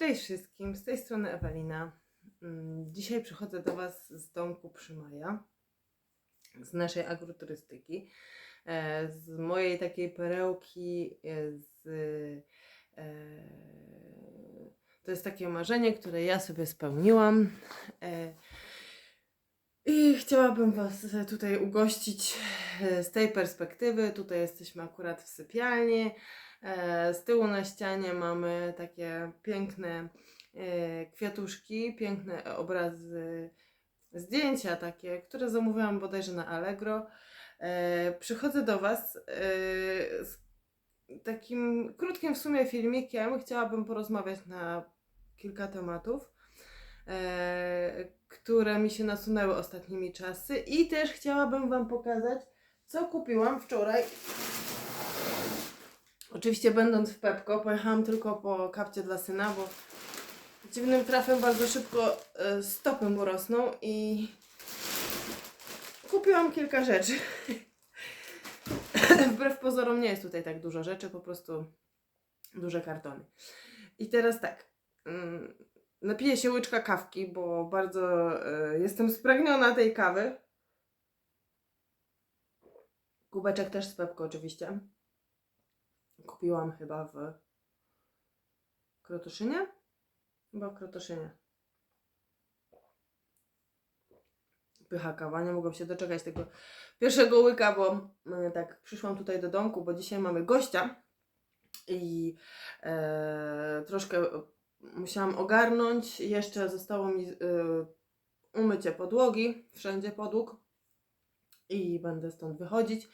Cześć wszystkim, z tej strony Ewelina. Mm, Dzisiaj przychodzę do Was z domku przy Maja, z naszej agroturystyki, e, z mojej takiej perełki, e, z, e, to jest takie marzenie, które ja sobie spełniłam. I chciałabym Was tutaj ugościć z tej perspektywy. Tutaj jesteśmy akurat w sypialni. E, Z tyłu na ścianie mamy takie piękne e, kwiatuszki, piękne obrazy, zdjęcia takie, które zamówiłam bodajże na Allegro. E, Przychodzę do Was z takim krótkim w sumie filmikiem. Chciałabym porozmawiać na kilka tematów, które mi się nasunęły ostatnimi czasy i też chciałabym Wam pokazać, co kupiłam wczoraj Oczywiście będąc w Pepko, pojechałam tylko po kapcie dla syna, bo dziwnym trafem bardzo szybko e, stopy mu rosną i kupiłam kilka rzeczy. Wbrew pozorom nie jest tutaj tak dużo rzeczy, po prostu duże kartony. I teraz tak, mm, napiję się łyczka kawki, bo bardzo e, jestem spragniona tej kawy. Kubeczek też z Pepko oczywiście kupiłam chyba w Krotoszynie? Chyba w Krotoszynie. Pycha kawa, nie mogłam się doczekać tego pierwszego łyka, bo e, tak przyszłam tutaj do domku, bo dzisiaj mamy gościa i e, troszkę musiałam ogarnąć. Jeszcze zostało mi e, umycie podłogi, wszędzie podłóg i będę stąd wychodzić.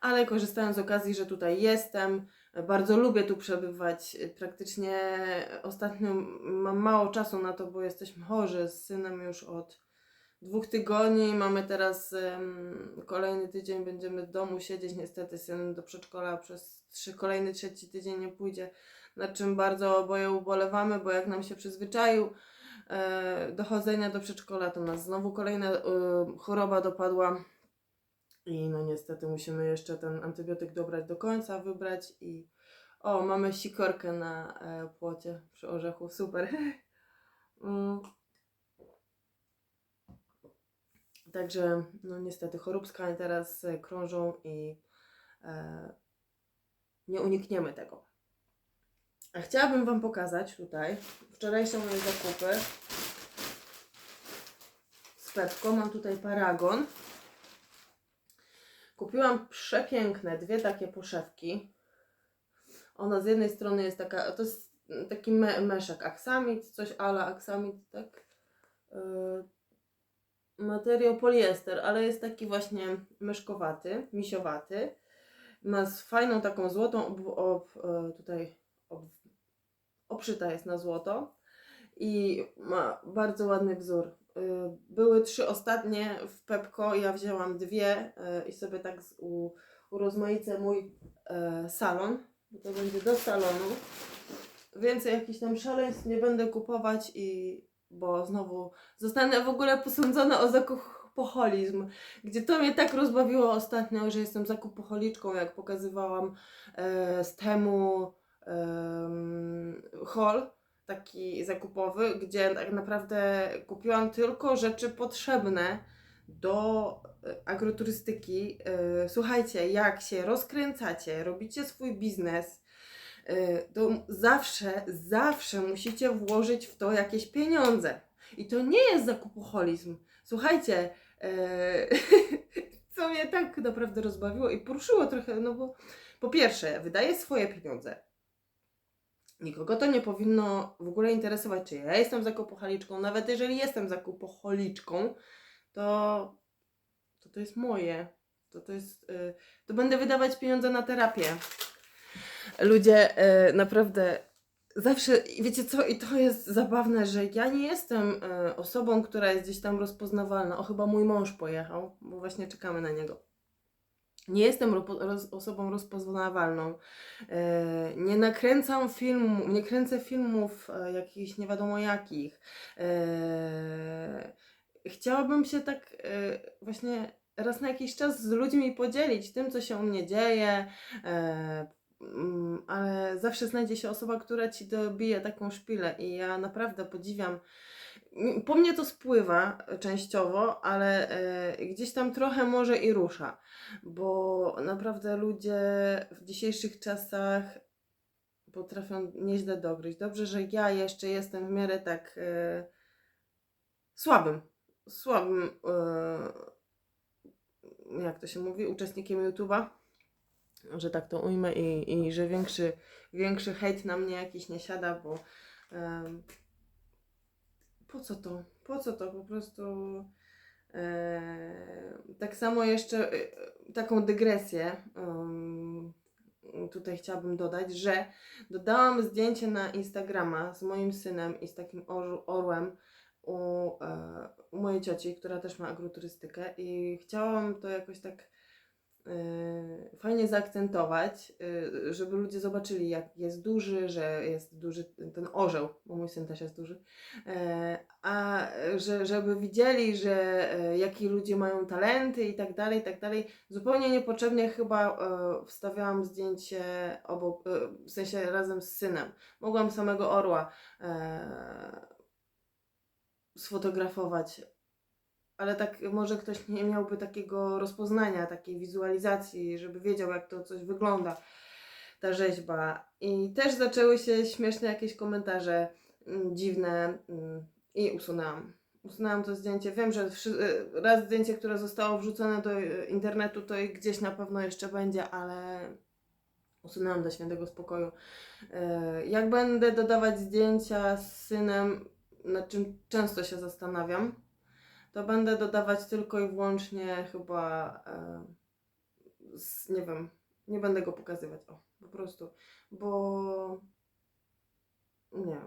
Ale korzystając z okazji, że tutaj jestem, bardzo lubię tu przebywać. Praktycznie ostatnio mam mało czasu na to, bo jesteśmy chorzy z synem już od dwóch tygodni. Mamy teraz em, kolejny tydzień, będziemy w domu siedzieć. Niestety syn do przedszkola przez trzy, kolejny trzeci tydzień nie pójdzie, nad czym bardzo oboje ubolewamy, bo jak nam się przyzwyczaił e, do chodzenia do przedszkola, to nas znowu kolejna e, choroba dopadła. I no niestety musimy jeszcze ten antybiotyk dobrać do końca, wybrać i o, mamy sikorkę na e, płocie przy orzechu, super. Mm. Także no niestety choróbska teraz e, krążą i e, nie unikniemy tego. A chciałabym Wam pokazać tutaj wczorajsze moje zakupy z. Mam tutaj paragon. Kupiłam przepiękne dwie takie poszewki. Ona z jednej strony jest taka, to jest taki me, meszek aksamit, coś ala aksamit, tak? Yy, materiał poliester, ale jest taki właśnie myszkowaty, misiowaty. Ma fajną taką złotą, ob, ob, e, tutaj ob, obszyta jest na złoto i ma bardzo ładny wzór. Y, Były trzy ostatnie w Pepko, ja wzięłam dwie y, i sobie tak urozmaicę mój e, salon, bo to będzie do salonu. Więcej jakichś tam szaleństw nie będę kupować i bo znowu zostanę w ogóle posądzona o zakupoholizm, gdzie to mnie tak rozbawiło ostatnio, że jestem zakupoholiczką, jak pokazywałam z temu em, haul taki zakupowy, gdzie tak naprawdę kupiłam tylko rzeczy potrzebne do e, agroturystyki. E, Słuchajcie, jak się rozkręcacie, robicie swój biznes, e, to zawsze, zawsze musicie włożyć w to jakieś pieniądze. I to nie jest zakupoholizm. Słuchajcie, co mnie tak naprawdę rozbawiło i poruszyło trochę, no bo po pierwsze, wydaję swoje pieniądze. Nikogo to nie powinno w ogóle interesować, czy ja jestem zakupocholiczką. Nawet jeżeli jestem zakupocholiczką, to to, to jest moje. To, to, jest, y, to będę wydawać pieniądze na terapię. Ludzie y, naprawdę zawsze, wiecie co, i to jest zabawne, że ja nie jestem y, osobą, która jest gdzieś tam rozpoznawalna. O, chyba mój mąż pojechał, bo właśnie czekamy na niego. Nie jestem roz, osobą rozpoznawalną. E, nie nakręcam filmu, nie kręcę filmów e, jakichś nie wiadomo jakich. E, chciałabym się tak właśnie raz na jakiś czas z ludźmi podzielić tym, co się u mnie dzieje. Mm, ale zawsze znajdzie się osoba, która ci dobije taką szpilę i ja naprawdę podziwiam. Po mnie to spływa częściowo, ale e, gdzieś tam trochę może i rusza, bo naprawdę ludzie w dzisiejszych czasach potrafią nieźle dogryźć. Dobrze, że ja jeszcze jestem w miarę tak e, słabym, słabym, e, jak to się mówi, uczestnikiem YouTube'a że tak to ujmę i, i że większy, większy hejt na mnie jakiś nie siada, bo em, po co to? Po co to? Po prostu e, tak samo jeszcze e, taką dygresję em, tutaj chciałabym dodać, że dodałam zdjęcie na Instagrama z moim synem i z takim orł, orłem u, e, u mojej cioci, która też ma agroturystykę i chciałam to jakoś tak fajnie zaakcentować, yy, żeby ludzie zobaczyli, jak jest duży, że jest duży ten orzeł, bo mój syn też jest duży, yy, a że, żeby widzieli, że yy, jakie ludzie mają talenty i tak dalej, i tak dalej. Zupełnie niepotrzebnie chyba yy, wstawiałam zdjęcie obok, w sensie razem z synem. Mogłam samego orła sfotografować, ale tak może ktoś nie miałby takiego rozpoznania, takiej wizualizacji, żeby wiedział, jak to coś wygląda, ta rzeźba. I też zaczęły się śmieszne jakieś komentarze mm, dziwne mm, i usunęłam. Usunęłam to zdjęcie. Wiem, że y, raz zdjęcie, które zostało wrzucone do internetu, to i gdzieś na pewno jeszcze będzie, ale usunęłam do świętego spokoju. Y, Jak będę dodawać zdjęcia z synem, nad czym często się zastanawiam, to będę dodawać tylko i wyłącznie chyba, e, z, nie wiem, nie będę go pokazywać, o, po prostu, bo nie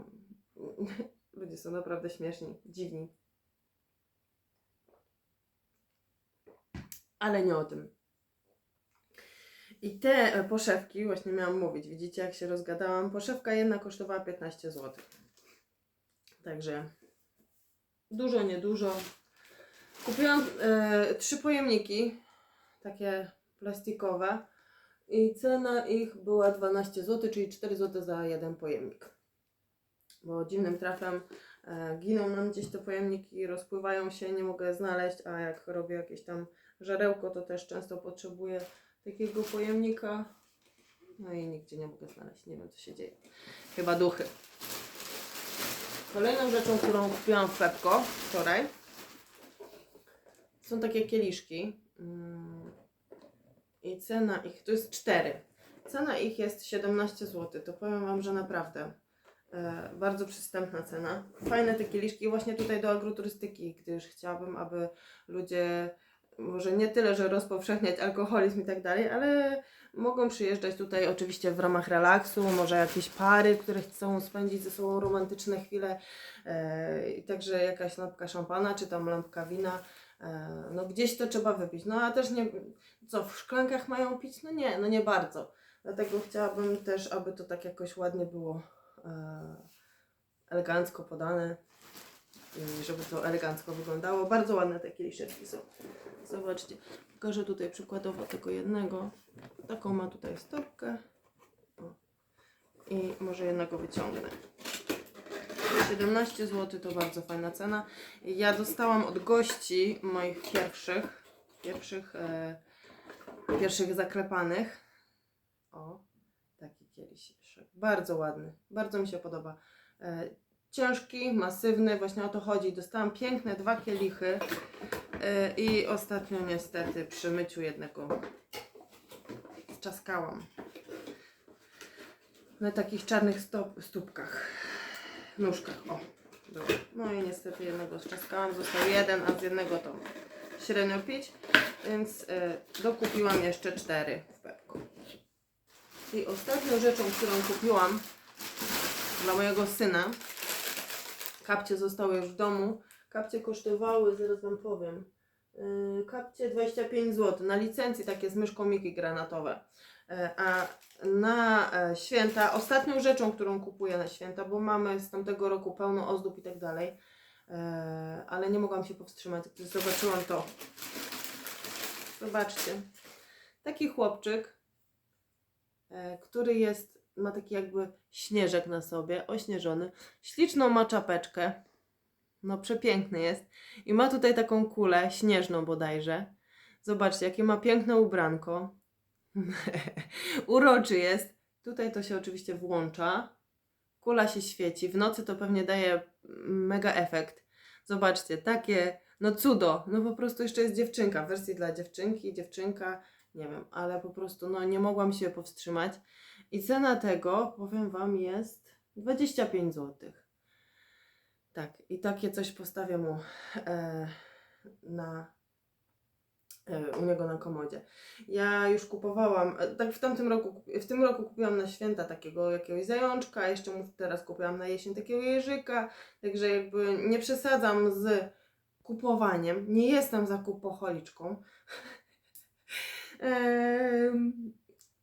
ludzie są naprawdę śmieszni, dziwni. Ale nie o tym. I te e, poszewki, właśnie miałam mówić, widzicie jak się rozgadałam, poszewka jedna kosztowała 15 zł. Także dużo, niedużo. Kupiłam e, trzy pojemniki, takie plastikowe i cena ich była 12 zł, czyli 4 zł za jeden pojemnik. Bo dziwnym trafem e, giną nam gdzieś te pojemniki, rozpływają się, nie mogę znaleźć, a jak robię jakieś tam żarełko, to też często potrzebuję takiego pojemnika. No i nigdzie nie mogę znaleźć, nie wiem co się dzieje. Chyba duchy. Kolejną rzeczą, którą kupiłam w Pepko wczoraj, są takie kieliszki. Mm, I cena ich to jest 4. Cena ich jest 17 zł. To powiem Wam, że naprawdę e, bardzo przystępna cena. Fajne te kieliszki, właśnie tutaj do agroturystyki, gdyż chciałabym, aby ludzie może nie tyle, że rozpowszechniać alkoholizm i tak dalej, ale mogą przyjeżdżać tutaj oczywiście w ramach relaksu, może jakieś pary, które chcą spędzić ze sobą romantyczne chwile, e, także jakaś lampka szampana, czy tam lampka wina. E, No gdzieś to trzeba wypić. No a też nie, co w szklankach mają pić? No nie, no nie bardzo. Dlatego chciałabym też, aby to tak jakoś ładnie było e, elegancko podane i żeby to elegancko wyglądało. Bardzo ładne te kieliszeczki są. Zobaczcie, pokażę tutaj przykładowo tego jednego. Taką ma tutaj stopkę. O. I może jednego wyciągnę. 17 zł to bardzo fajna cena. Ja dostałam od gości moich pierwszych, pierwszych, e, pierwszych zaklepanych. O, taki kieliszek. Bardzo ładny, bardzo mi się podoba. E, ciężki, masywny, właśnie o to chodzi. Dostałam piękne dwa kielichy e, i ostatnio niestety przy myciu jednego czaskałam. Na takich czarnych stop, stópkach nóżkach. O, było. No i niestety jednego zczaskałam, został jeden, a z jednego to średnio pić, więc y, dokupiłam jeszcze cztery w Pepku. I ostatnią rzeczą, którą kupiłam dla mojego syna, kapcie zostały już w domu. Kapcie kosztowały, zaraz Wam powiem, yy, kapcie 25 zł. Na licencji takie z myszką Miki granatowe. E, A na e, święta, ostatnią rzeczą, którą kupuję na święta, bo mamy z tamtego roku pełno ozdób i tak dalej, e, ale nie mogłam się powstrzymać, gdy zobaczyłam to. Zobaczcie. Taki chłopczyk który jest, ma taki jakby śnieżek na sobie, ośnieżony. Śliczną ma czapeczkę. No przepiękny jest. I ma tutaj taką kulę, śnieżną bodajże. Zobaczcie, jakie ma piękne ubranko. Uroczy jest. Tutaj to się oczywiście włącza. Kula się świeci. W nocy to pewnie daje mega efekt. Zobaczcie, takie, no cudo. No po prostu jeszcze jest dziewczynka. W wersji dla dziewczynki, dziewczynka, nie wiem, ale po prostu no nie mogłam się powstrzymać. I cena tego, powiem Wam, jest 25 zł. Tak, i takie coś postawię mu e, na u niego na komodzie. Ja już kupowałam, e, tak w tamtym roku, w tym roku kupiłam na święta takiego jakiegoś zajączka, jeszcze mu teraz kupiłam na jesień takiego jeżyka, także jakby nie przesadzam z kupowaniem, nie jestem zakupocholiczką.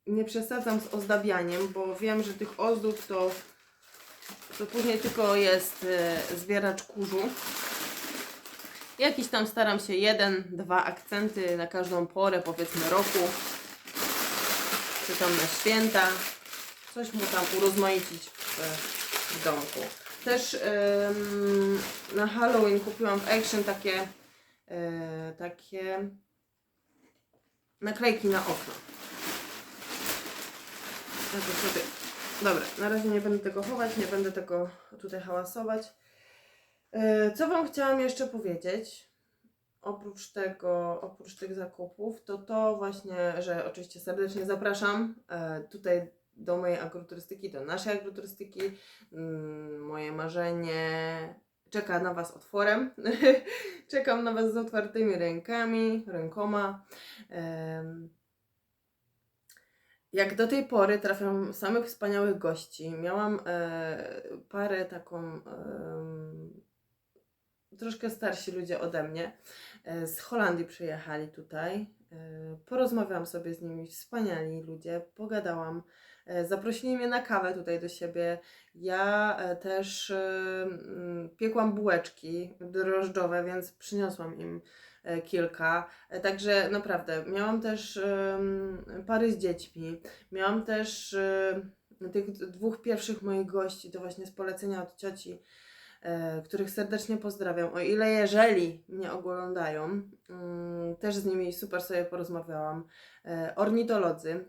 Nie przesadzam z ozdabianiem, bo wiem, że tych ozdób to, to później tylko jest e, zbieracz kurzu. Jakiś tam staram się jeden, dwa akcenty na każdą porę, powiedzmy roku, czy tam na święta, coś mu tam urozmaicić w, w domku. Też em, na Halloween kupiłam w Action takie, e, takie naklejki na okno. Dobra, na razie nie będę tego chować, nie będę tego tutaj hałasować. E, Co Wam chciałam jeszcze powiedzieć? Oprócz tego, oprócz tych zakupów, to to właśnie, że oczywiście serdecznie zapraszam e, tutaj do mojej agroturystyki, do naszej agroturystyki. Mm, Moje marzenie czeka na Was otworem. Czekam na Was z otwartymi rękami, rękoma. Jak do tej pory trafiam samych wspaniałych gości. Miałam e, parę taką troszkę starsi ludzie ode mnie. E, z Holandii przyjechali tutaj. E, porozmawiałam sobie z nimi, wspaniali ludzie, pogadałam. E, zaprosili mnie na kawę tutaj do siebie. Ja też piekłam bułeczki drożdżowe, więc przyniosłam im kilka. Także naprawdę miałam też pary z dziećmi. Miałam też tych dwóch pierwszych moich gości, to właśnie z polecenia od cioci, których serdecznie pozdrawiam. O ile jeżeli mnie oglądają, mm, też z nimi super sobie porozmawiałam. E, Ornitolodzy,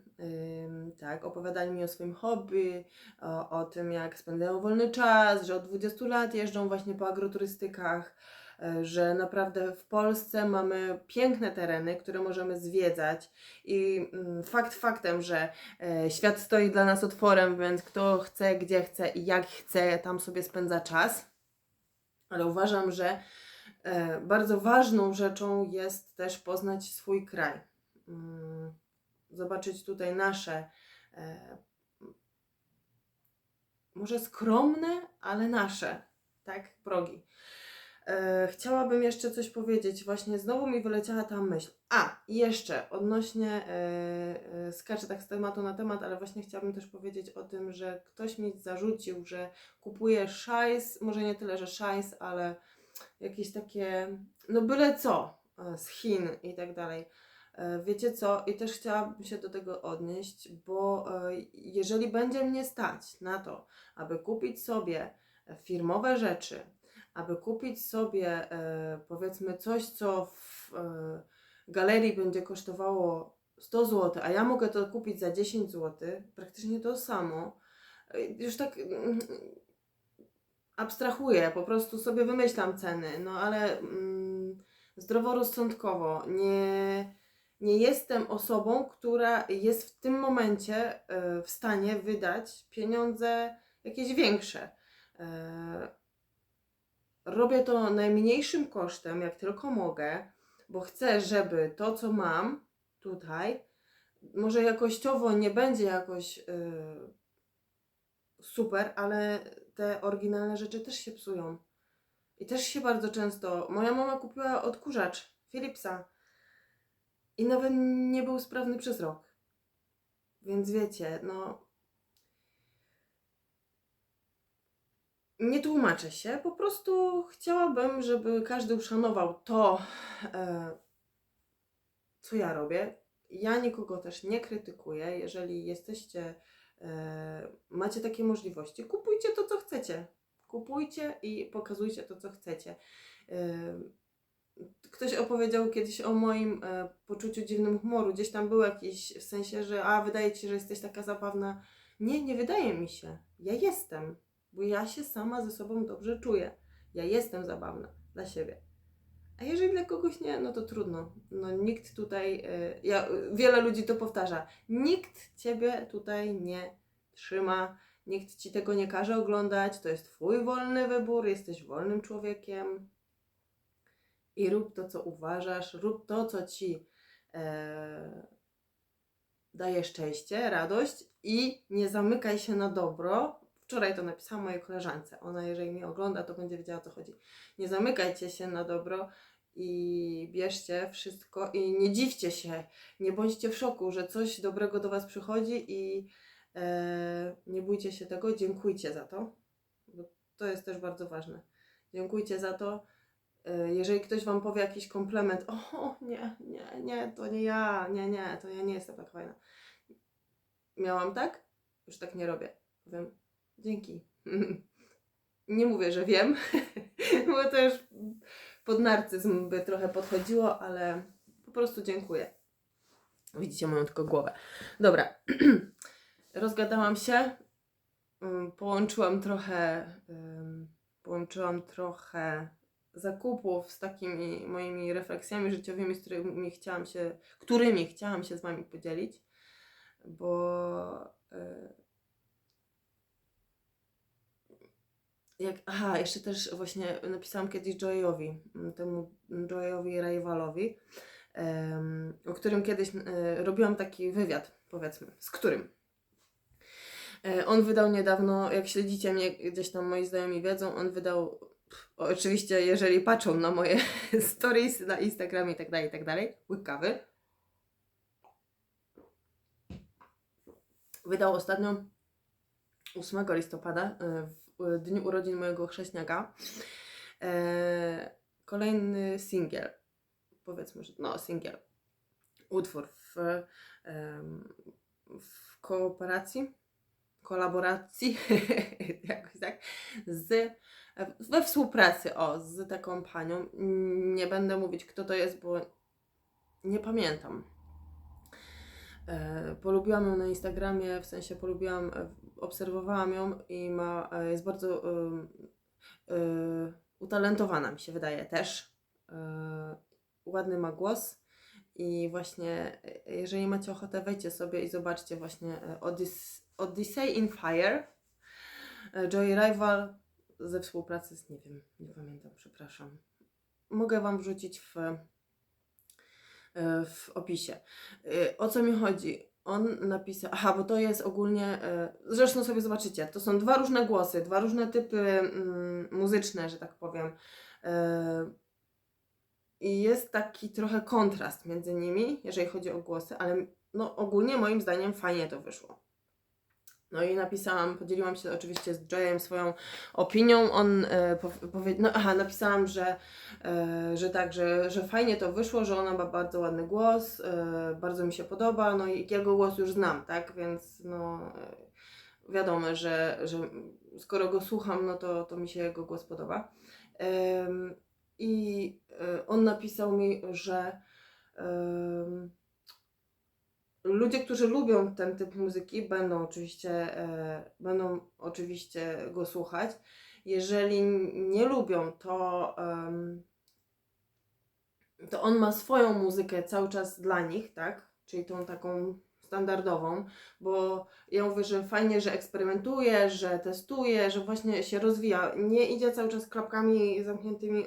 tak, opowiadali mi o swoim hobby, o, o tym jak spędzają wolny czas, że od 20 lat jeżdżą właśnie po agroturystykach, e, że naprawdę w Polsce mamy piękne tereny, które możemy zwiedzać i mm, fakt faktem, że e, świat stoi dla nas otworem, więc kto chce, gdzie chce i jak chce, tam sobie spędza czas. Ale uważam, że e, bardzo ważną rzeczą jest też poznać swój kraj. Mm, Zobaczyć tutaj nasze, e, może skromne, ale nasze, tak, progi. E, chciałabym jeszcze coś powiedzieć. Właśnie znowu mi wyleciała ta myśl. A, jeszcze odnośnie, e, e, skaczę tak z tematu na temat, ale właśnie chciałabym też powiedzieć o tym, że ktoś mi zarzucił, że kupuję szajs, może nie tyle, że szajs, ale jakieś takie, no byle co, z Chin i tak dalej. Wiecie co? I też chciałabym się do tego odnieść, bo jeżeli będzie mnie stać na to, aby kupić sobie firmowe rzeczy, aby kupić sobie e, powiedzmy coś, co w e, galerii będzie kosztowało 100 zł, a ja mogę to kupić za 10 zł, praktycznie to samo. E, Już tak mm, abstrahuję, po prostu sobie wymyślam ceny, no ale mm, zdroworozsądkowo nie, nie jestem osobą, która jest w tym momencie w stanie wydać pieniądze jakieś większe. Robię to najmniejszym kosztem, jak tylko mogę, bo chcę, żeby to, co mam tutaj, może jakościowo nie będzie jakoś y, super, ale te oryginalne rzeczy też się psują. I też się bardzo często. Moja mama kupiła odkurzacz Philipsa i nawet nie był sprawny przez rok. Więc wiecie, no. Nie tłumaczę się, po prostu chciałabym, żeby każdy uszanował to, e, co ja robię. ja nikogo też nie krytykuję. Jeżeli jesteście, e, macie takie możliwości, kupujcie to, co chcecie. Kupujcie i pokazujcie to, co chcecie. E, Ktoś opowiedział kiedyś o moim poczuciu dziwnym humoru. Gdzieś tam był jakiś w sensie, że a wydaje ci się, że jesteś taka zabawna. Nie, nie wydaje mi się. Ja jestem, bo ja się sama ze sobą dobrze czuję. Ja jestem zabawna dla siebie. A jeżeli dla kogoś nie, no to trudno. No nikt tutaj, e, ja, wiele ludzi to powtarza. Nikt ciebie tutaj nie trzyma, nikt ci tego nie każe oglądać. To jest twój wolny wybór, jesteś wolnym człowiekiem. I rób to, co uważasz, rób to, co ci e, daje szczęście, radość i nie zamykaj się na dobro. Wczoraj to napisałam mojej koleżance. Ona, jeżeli mnie ogląda, to będzie wiedziała, o co chodzi. Nie zamykajcie się na dobro i bierzcie wszystko i nie dziwcie się, nie bądźcie w szoku, że coś dobrego do Was przychodzi i e, nie bójcie się tego, dziękujcie za to, bo to jest też bardzo ważne. Dziękujcie za to. E, Jeżeli ktoś Wam powie jakiś komplement, o nie, nie, nie, to nie ja, nie, nie, to ja nie jestem tak fajna. Miałam tak? Już tak nie robię. Powiem, dzięki. Nie mówię, że wiem, bo to już pod narcyzm by trochę podchodziło, ale po prostu dziękuję. Widzicie moją tylko głowę. Dobra, rozgadałam się, Ym, połączyłam trochę, połączyłam trochę zakupów z takimi moimi refleksjami życiowymi, z którymi chciałam się, którymi chciałam się z Wami podzielić, bo jak, aha, jeszcze też właśnie napisałam kiedyś Joyowi, m, temu Joyowi Rivalowi, em, o którym kiedyś e, robiłam taki wywiad, powiedzmy, z którym. E, On wydał niedawno, jak śledzicie mnie, gdzieś tam moi znajomi wiedzą, on wydał, oczywiście jeżeli patrzą na moje stories na Instagramie i tak dalej, i tak dalej, łyk kawy. Wydał ostatnio 8 listopada, e, dniu urodzin mojego chrześniaka, e, kolejny singiel, powiedzmy, że no singiel, utwór w, w kooperacji, kolaboracji, jakoś tak, z, we współpracy, o, z taką panią. Nie będę mówić, kto to jest, bo nie pamiętam. E, polubiłam ją na Instagramie, w sensie polubiłam, obserwowałam ją i ma, e, jest bardzo em, e, utalentowana, mi się wydaje też. E, ładny ma głos i właśnie, e, jeżeli macie ochotę, wejdźcie sobie i zobaczcie właśnie e, Odys- Odyssey in Fire. E, Joy Rival ze współpracy z, nie wiem, nie pamiętam, przepraszam. Mogę Wam wrzucić w, e, w opisie. Y, O co mi chodzi? On napisał, aha, bo to jest ogólnie, e, zresztą sobie zobaczycie, to są dwa różne głosy, dwa różne typy mm, muzyczne, że tak powiem. E, I jest taki trochę kontrast między nimi, jeżeli chodzi o głosy, ale no ogólnie moim zdaniem fajnie to wyszło. No i napisałam, podzieliłam się oczywiście z Joyem swoją opinią. On e, powie, powie, no aha, napisałam, że, e, że tak, że, że fajnie to wyszło, że ona ma bardzo ładny głos, e, bardzo mi się podoba, no i jego głos już znam, tak, więc no e, wiadomo, że, że skoro go słucham, no to, to mi się jego głos podoba. Em, I e, on napisał mi, że em, ludzie, którzy lubią ten typ muzyki, będą oczywiście, e, będą oczywiście go słuchać. Jeżeli nie lubią, to, to on ma swoją muzykę cały czas dla nich, tak? Czyli tą taką standardową, bo ja mówię, że fajnie, że eksperymentuje, że testuje, że właśnie się rozwija. Nie idzie cały czas klapkami zamkniętymi y,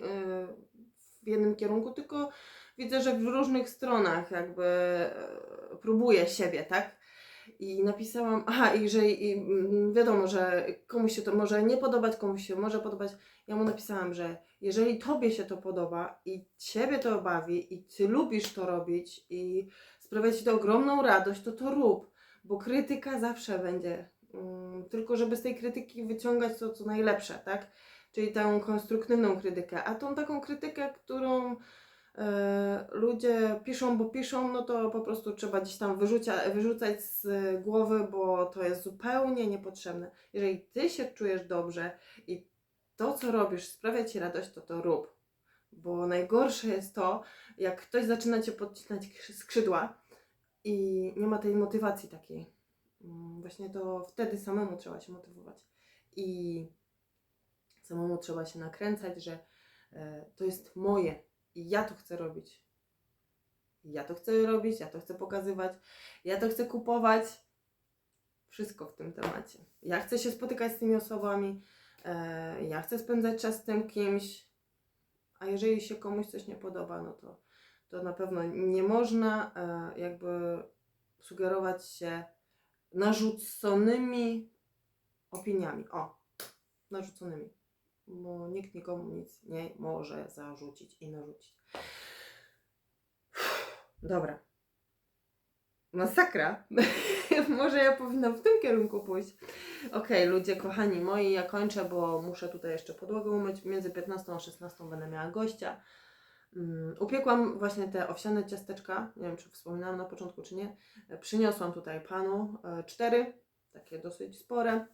w jednym kierunku, tylko widzę, że w różnych stronach jakby e, próbuje siebie, tak? I napisałam, aha, i że i, mm, wiadomo, że komuś się to może nie podobać, komuś się może podobać. Ja mu napisałam, że jeżeli tobie się to podoba i ciebie to bawi i ty lubisz to robić i sprawia ci to ogromną radość, to to rób, bo krytyka zawsze będzie. mm, tylko żeby z tej krytyki wyciągać to, co najlepsze, tak? Czyli tą konstruktywną krytykę, a tą taką krytykę, którą ludzie piszą, bo piszą, no to po prostu trzeba gdzieś tam wyrzucia, wyrzucać z głowy, bo to jest zupełnie niepotrzebne. Jeżeli ty się czujesz dobrze i to, co robisz, sprawia ci radość, to to rób. Bo najgorsze jest to, jak ktoś zaczyna cię podcinać skrzy- skrzydła i nie ma tej motywacji takiej. Mm, Właśnie to wtedy samemu trzeba się motywować. I samemu trzeba się nakręcać, że e, to jest moje i ja to chcę robić. Ja to chcę robić, ja to chcę pokazywać, ja to chcę kupować. Wszystko w tym temacie. Ja chcę się spotykać z tymi osobami, e, ja chcę spędzać czas z tym kimś, a jeżeli się komuś coś nie podoba, no to, to na pewno nie można e, jakby sugerować się narzuconymi opiniami. O, narzuconymi. Bo nikt nikomu nic nie może zarzucić i narzucić. Dobra. Masakra. Może ja powinnam w tym kierunku pójść. Okej, ludzie kochani moi, ja kończę, bo muszę tutaj jeszcze podłogę umyć. Między 15 a 16 będę miała gościa. Mm, Upiekłam właśnie te owsiane ciasteczka. Nie wiem, czy wspominałam na początku, czy nie. E, Przyniosłam tutaj panu e, cztery, takie dosyć spore.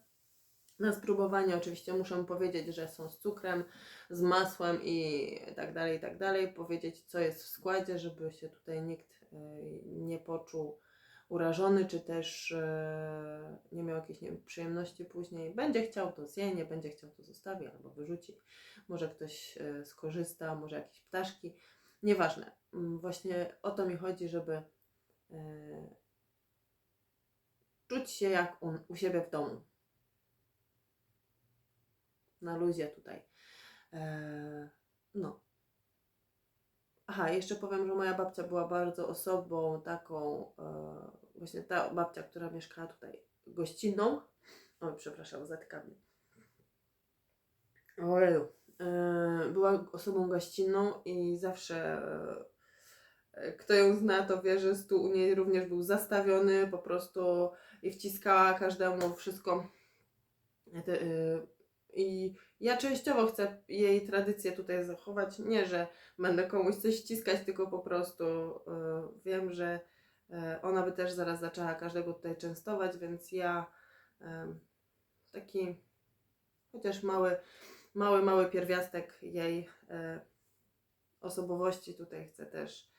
Na spróbowanie oczywiście muszę powiedzieć, że są z cukrem, z masłem i tak dalej, i tak dalej. Powiedzieć, co jest w składzie, żeby się tutaj nikt e, nie poczuł urażony, czy też e, nie miał jakiejś nieprzyjemności później. Będzie chciał to zje, nie będzie chciał to zostawi albo wyrzuci. Może ktoś e, skorzysta, może jakieś ptaszki. Nieważne. Mm, Właśnie o to mi chodzi, żeby czuć się jak u siebie w domu. Na luzie tutaj. E, no. Aha, jeszcze powiem, że moja babcia była bardzo osobą taką, e, właśnie ta babcia, która mieszkała tutaj gościnną. Oj, przepraszam, zatykam mnie. E, była osobą gościnną i zawsze kto ją zna, to wie, że stół u niej również był zastawiony po prostu i wciskała każdemu wszystko. I ja częściowo chcę jej tradycję tutaj zachować. Nie, że będę komuś coś ściskać, tylko po prostu e, wiem, że e, ona by też zaraz zaczęła każdego tutaj częstować, więc ja e, taki chociaż mały, mały, mały pierwiastek jej osobowości tutaj chcę też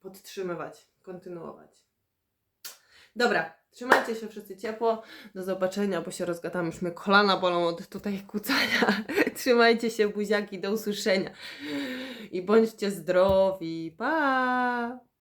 podtrzymywać, kontynuować. Dobra, trzymajcie się wszyscy ciepło. Do zobaczenia, bo się rozgadam, już mnie kolana bolą od tutaj kucania. trzymajcie się, buziaki, do usłyszenia. I bądźcie zdrowi. Pa!